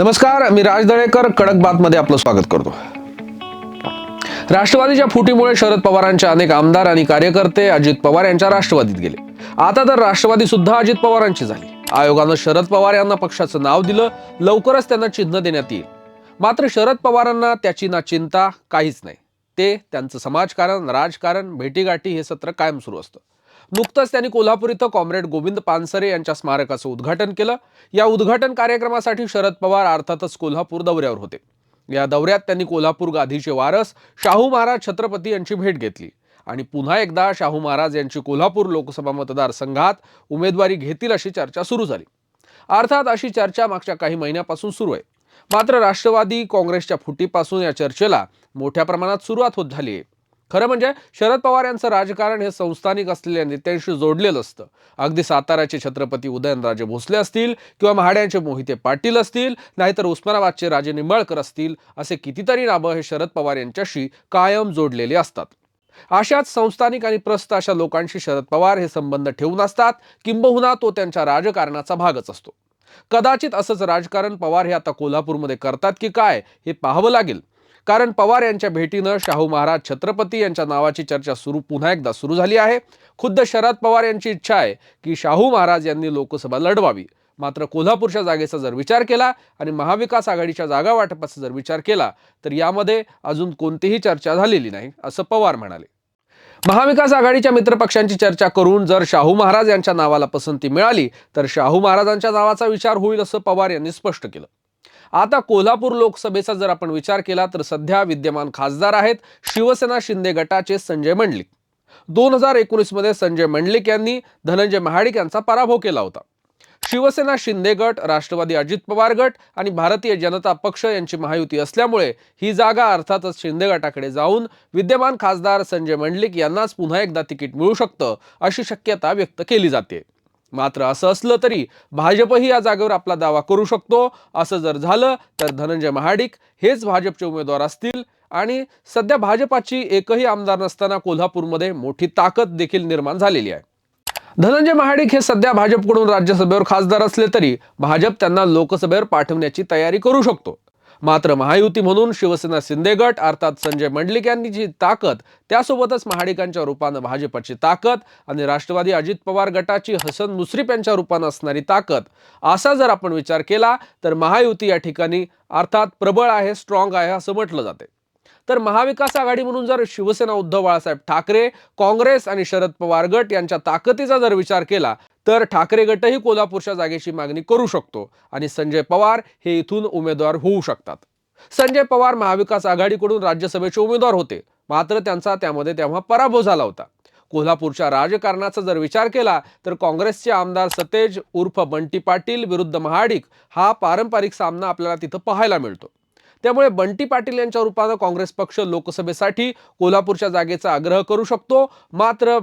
नमस्कार मी राज दळेकर कडक बातमध्ये आपलं स्वागत करतो. राष्ट्रवादीच्या फुटीमुळे शरद पवारांचे अनेक आमदार आणि कार्यकर्ते अजित पवार यांच्या राष्ट्रवादीत गेले. आता तर राष्ट्रवादी सुद्धा अजित पवारांची झाली. आयोगानं शरद पवार यांना पक्षाचं नाव दिलं लवकरच त्यांना चिन्ह देण्यात येईल. मात्र शरद पवारांना त्याची ना चिंता काहीच नाही. ते त्यांचं समाजकारण राजकारण भेटीगाठी हे सत्र कायम सुरू असतं. नुकतंच त्यांनी कोल्हापूर इथं कॉम्रेड गोविंद पानसरे यांच्या स्मारकाचं उद्घाटन केलं. या उद्घाटन कार्यक्रमासाठी शरद पवार अर्थातच कोल्हापूर दौऱ्यावर होते. या दौऱ्यात त्यांनी कोल्हापूर गाधीचे वारस शाहू महाराज छत्रपती यांची भेट घेतली. आणि पुन्हा एकदा शाहू महाराज यांची कोल्हापूर लोकसभा मतदारसंघात उमेदवारी घेतील अशी चर्चा सुरू झाली. अर्थात अशी चर्चा मागच्या काही महिन्यापासून सुरू आहे. मात्र राष्ट्रवादी काँग्रेसच्या फुटीपासून या चर्चेला मोठ्या प्रमाणात सुरुवात होत झाली आहे. खरं म्हणजे शरद पवार यांचं राजकारण हे संस्थानिक असलेल्या नेत्यांशी जोडलेलं असतं. अगदी साताऱ्याचे छत्रपती उदयनराजे भोसले असतील किंवा महाड्यांचे मोहिते पाटील असतील नाहीतर उस्मानाबादचे राजे निंबाळकर असतील असे कितीतरी नावं हे शरद पवार यांच्याशी कायम जोडलेले असतात. अशाच संस्थानिक आणि प्रस्त अशा लोकांशी शरद पवार हे संबंध ठेवून असतात किंबहुना तो त्यांच्या राजकारणाचा भागच असतो. कदाचित असंच राजकारण पवार हे आता कोल्हापूरमध्ये करतात की काय हे पाहावं लागेल. कारण पवार यांच्या भेटीनं शाहू महाराज छत्रपती यांच्या नावाची चर्चा सुरू पुन्हा एकदा सुरू झाली आहे. खुद्द शरद पवार यांची इच्छा आहे की शाहू महाराज यांनी लोकसभा लढवावी. मात्र कोल्हापूरच्या जागेचा जर विचार केला आणि महाविकास आघाडीच्या जागा वाटपाचा जर विचार केला तर यामध्ये अजून कोणतीही चर्चा झालेली नाही असं पवार म्हणाले. महाविकास आघाडीच्या मित्रपक्षांची चर्चा करून जर शाहू महाराज यांच्या नावाला पसंती मिळाली तर शाहू महाराजांच्या नावाचा विचार होईल असं पवार यांनी स्पष्ट केलं. आता कोल्हापूर लोकसभेचा जर आपण विचार केला तर सध्या विद्यमान खासदार आहेत शिवसेना शिंदे गटाचे संजय मंडलिक. दोन हजार एकोणीसमध्ये संजय मंडलिक यांनी धनंजय महाडिक यांचा पराभव केला होता. शिवसेना शिंदे गट राष्ट्रवादी अजित पवार गट आणि भारतीय जनता पक्ष यांची महायुती असल्यामुळे ही जागा अर्थातच शिंदे गटाकडे जाऊन विद्यमान खासदार संजय मंडलिक यांनाच पुन्हा एकदा तिकीट मिळू शकतं अशी शक्यता व्यक्त केली जाते. मात्र असं असलं तरी भाजपही या जागेवर आपला दावा करू शकतो. असं जर झालं तर धनंजय महाडिक हेच भाजपचे उमेदवार असतील आणि सध्या भाजपाची एकही आमदार नसताना कोल्हापूरमध्ये मोठी ताकद देखील निर्माण झालेली आहे. धनंजय महाडिक हे सध्या भाजपकडून राज्यसभेवर खासदार असले तरी भाजप त्यांना लोकसभेवर पाठवण्याची तयारी करू शकतो. मात्र महायुती म्हणून शिवसेना शिंदे गट अर्थात संजय मंडलिक यांनी जी ताकद त्यासोबतच महाडिकांच्या रूपानं भाजपची ताकद आणि राष्ट्रवादी अजित पवार गटाची हसन मुश्रीफ यांच्या रूपानं असणारी ताकद असा जर आपण विचार केला तर महायुती या ठिकाणी अर्थात प्रबळ आहे स्ट्रॉंग आहे असं म्हटलं जाते. तर महाविकास आघाडी म्हणून जर शिवसेना उद्धव बाळासाहेब ठाकरे काँग्रेस आणि शरद पवार गट यांच्या ताकदीचा जर विचार केला तर ठाकरे गटही कोल्हापूरच्या जागेची मागणी करू शकतो आणि संजय पवार हे इथून उमेदवार होऊ शकतात. संजय पवार महाविकास आघाडीकडून राज्यसभेचे उमेदवार होते. मात्र त्यांचा त्यामध्ये तेव्हा पराभव झाला होता. कोल्हापूरच्या राजकारणाचा जर विचार केला तर काँग्रेसचे आमदार सतेज उर्फ बंटी पाटील विरुद्ध महाडिक हा पारंपरिक सामना आपल्याला तिथं पाहायला मिळतो. त्यामुळे बंटी पाटील यांच्या रूपानं काँग्रेस पक्ष लोकसभेसाठी कोल्हापूरच्या जागेचा आग्रह करू शकतो. मात्र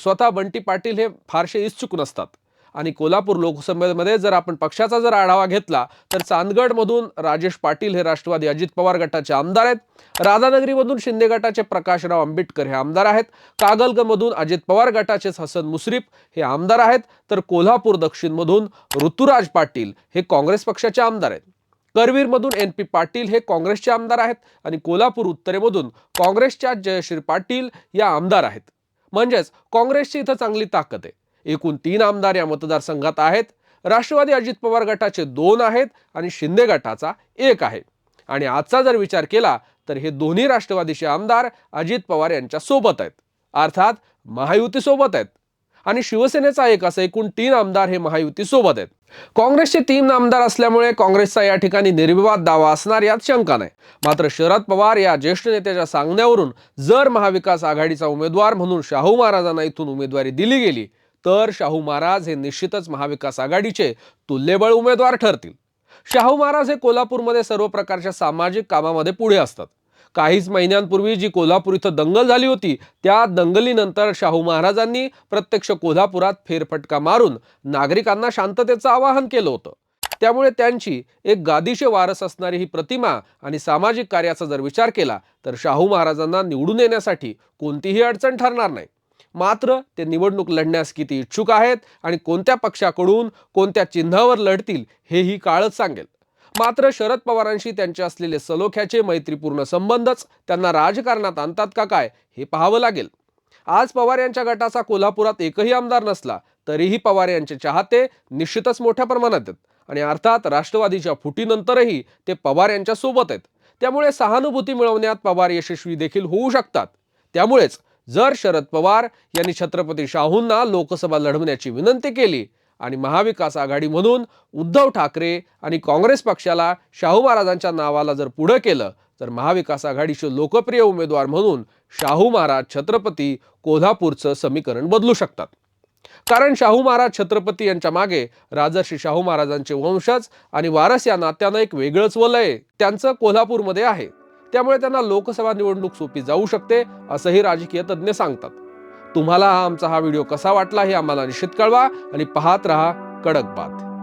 स्वतः बंटी पाटील हे फारसे इच्छुक नसतात. आणि कोल्हापूर लोकसभेमध्ये जर आपण पक्षाचा जर आढावा घेतला तर चांदगडमधून राजेश पाटील हे राष्ट्रवादी अजित पवार गटाचे आमदार आहेत. राधानगरीमधून शिंदे गटाचे प्रकाशराव आंबेडकर हे आमदार आहेत. कागलगमधून अजित पवार गटाचेच हसन मुश्रीफ हे आमदार आहेत. तर कोल्हापूर दक्षिणमधून ऋतुराज पाटील हे काँग्रेस पक्षाचे आमदार आहेत. करवीरमधून एन पी पाटील हे काँग्रेसचे आमदार आहेत. आणि कोल्हापूर उत्तरेमधून काँग्रेसच्या जयश्री पाटील या आमदार आहेत. म्हणजेच काँग्रेसची इथं चांगली ताकद आहे. एकूण तीन आमदार या मतदारसंघात आहेत. राष्ट्रवादी अजित पवार गटाचे दोन आहेत आणि शिंदे गटाचा एक आहे. आणि आजचा जर विचार केला तर हे दोन्ही राष्ट्रवादीचे आमदार अजित पवार यांच्या सोबत आहेत. अर्थात महायुतीसोबत आहेत. आणि शिवसेनेचा एक असं एकूण तीन आमदार हे महायुती सोबत आहेत. काँग्रेसचे तीन आमदार असल्यामुळे काँग्रेसचा या ठिकाणी निर्विवाद दावा असणार यात शंका नाही. मात्र शरद पवार या ज्येष्ठ नेत्याच्या सांगण्यावरून जर महाविकास आघाडीचा उमेदवार म्हणून शाहू महाराजांना इथून उमेदवारी दिली गेली तर शाहू महाराज हे निश्चितच महाविकास आघाडीचे तुल्यबळ उमेदवार ठरतील. शाहू महाराज हे कोल्हापूरमध्ये सर्व प्रकारच्या सामाजिक कामामध्ये पुढे असतात. काहीच महिन्यांपूर्वी जी कोल्हापूर इथं दंगल झाली होती त्या दंगलीनंतर शाहू महाराजांनी प्रत्यक्ष कोल्हापुरात फेरफटका मारून नागरिकांना शांततेचं आवाहन केलं होतं. त्यामुळे त्यांची एक गादीशे वारस असणारी ही प्रतिमा आणि सामाजिक कार्याचा जर विचार केला तर शाहू महाराजांना निवडून येण्यासाठी कोणतीही अडचण ठरणार नाही. मात्र ते निवडणूक लढण्यास किती इच्छुक आहेत आणि कोणत्या पक्षाकडून कोणत्या चिन्हावर लढतील हेही काळच सांगेल. मात्र शरद पवारांशी त्यांचे असलेले सलोख्याचे मैत्रीपूर्ण संबंधच त्यांना राजकारणात आणतात का काय हे पाहावं लागेल. आज पवार यांच्या गटाचा कोल्हापुरात एकही आमदार नसला तरीही पवार यांचे चाहते निश्चितच मोठ्या प्रमाणात आहेत. आणि अर्थात राष्ट्रवादीच्या फुटीनंतरही ते पवार यांच्या सोबत आहेत. त्यामुळे सहानुभूती मिळवण्यात पवार यशस्वी देखील होऊ शकतात. त्यामुळेच जर शरद पवार यांनी छत्रपती शाहूंना लोकसभा लढवण्याची विनंती केली आणि महाविकास आघाडी म्हणून उद्धव ठाकरे आणि काँग्रेस पक्षाला शाहू महाराजांच्या नावाला जर पुढं केलं तर महाविकास आघाडीचे लोकप्रिय उमेदवार म्हणून शाहू महाराज छत्रपती कोल्हापूरचं समीकरण बदलू शकतात. कारण शाहू महाराज छत्रपती यांच्या मागे राजर्षी शाहू महाराजांचे वंशज आणि वारस या नात्यानं एक वेगळंच वलय त्यांचं कोल्हापूरमध्ये आहे. त्यामुळे त्यांना लोकसभा निवडणूक सोपी जाऊ शकते असंही राजकीय तज्ज्ञ सांगतात. तुम्हाला हा आमचा हा व्हिडिओ कसा वाटला हे आम्हाला निश्चित कळवा आणि पाहत रहा कडक बात